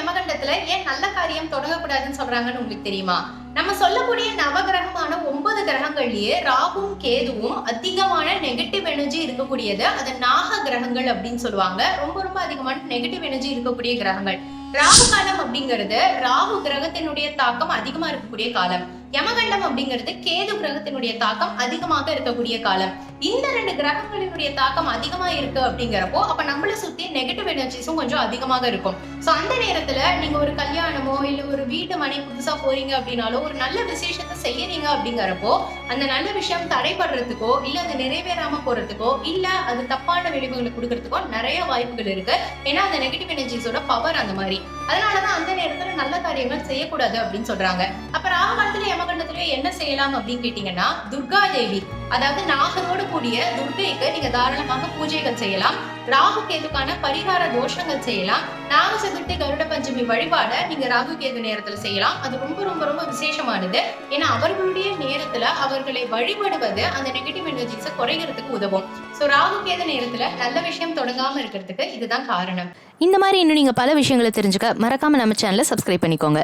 யமகண்டத்துல ஏன் நல்ல காரியம் தொடங்கக்கூடாதுன்னு சொல்றாங்கன்னு உங்களுக்கு தெரியுமா? நம்ம சொல்லக்கூடிய நவகிரகமான ஒன்பது கிரகங்கள்லயே ராகுவும் கேதுவும் அதிகமான நெகட்டிவ் எனர்ஜி இருக்கக்கூடியது அது நாக கிரகங்கள் அப்படின்னு சொல்லுவாங்க. ரொம்ப ரொம்ப அதிகமான நெகட்டிவ் எனர்ஜி இருக்கக்கூடிய கிரகங்கள். ராகு காலம் அப்படிங்கிறது ராகு கிரகத்தினுடைய தாக்கம் அதிகமா இருக்கக்கூடிய காலம். யமகண்டம் அப்படிங்கிறது கேது கிரகத்தினுடைய தாக்கம் அதிகமாக இருக்கக்கூடிய காலம். இந்த ரெண்டு கிரகங்களினுடைய தாக்கம் அதிகமா இருக்கு அப்படிங்கிறப்போ அப்ப நம்மள சுத்தி நெகட்டிவ் எனர்ஜிஸும் கொஞ்சம் அதிகமாக இருக்கும். சோ அந்த நேரத்துல நீங்க ஒரு கல்யாணமோ இல்ல ஒரு வீட்டு மனை புதுசா போறீங்க அப்படின்னாலோ ஒரு நல்ல விசேஷத்தை செய்யறீங்க அப்படிங்கிறப்போ அந்த நல்ல விஷயம் தடைபடுறதுக்கோ இல்ல அது நிறைவேறாம போறதுக்கோ இல்ல அது தப்பான விளைவுகளை கொடுக்கறதுக்கோ நிறைய வாய்ப்புகள் இருக்கு. ஏன்னா அந்த நெகட்டிவ் எனர்ஜிஸோட பவர் அந்த மாதிரி. அதனாலதான் அந்த நேரத்துல நல்ல காரியங்கள் செய்யக்கூடாது அப்படின்னு சொல்றாங்க. அப்ப ராகு காலத்துல என்ன செய்யலாம் அப்படின்னு கேட்டீங்கன்னா துர்கா தேவி அதாவது நாகரோடு கூடிய துர்கைக்கு நீங்க தாராளமாக பூஜைகள் செய்யலாம். ராகு கேதுக்கான பரிகார தோஷங்கள் செய்யலாம். நாக சதுர்த்தி கருட பஞ்சமி வழிபாட நீங்க ராகு கேது நேரத்துல செய்யலாம். அது ரொம்ப ரொம்ப ரொம்ப விசேஷமானது. ஏன்னா அவர்களுடைய நேரத்துல அவர்களை வழிபடுவது அந்த நெகட்டிவ் எனர்ஜிஸை குறைகிறதுக்கு உதவும். சோ ராகு கேது நேரத்துல நல்ல விஷயம் தொடங்காம இருக்கிறதுக்கு இதுதான் காரணம். இந்த மாதிரி இன்னும் நீங்க பல விஷயங்களை தெரிஞ்சுக்க மறக்காம நம்ம சேனலை சப்ஸ்கிரைப் பண்ணிக்கோங்க.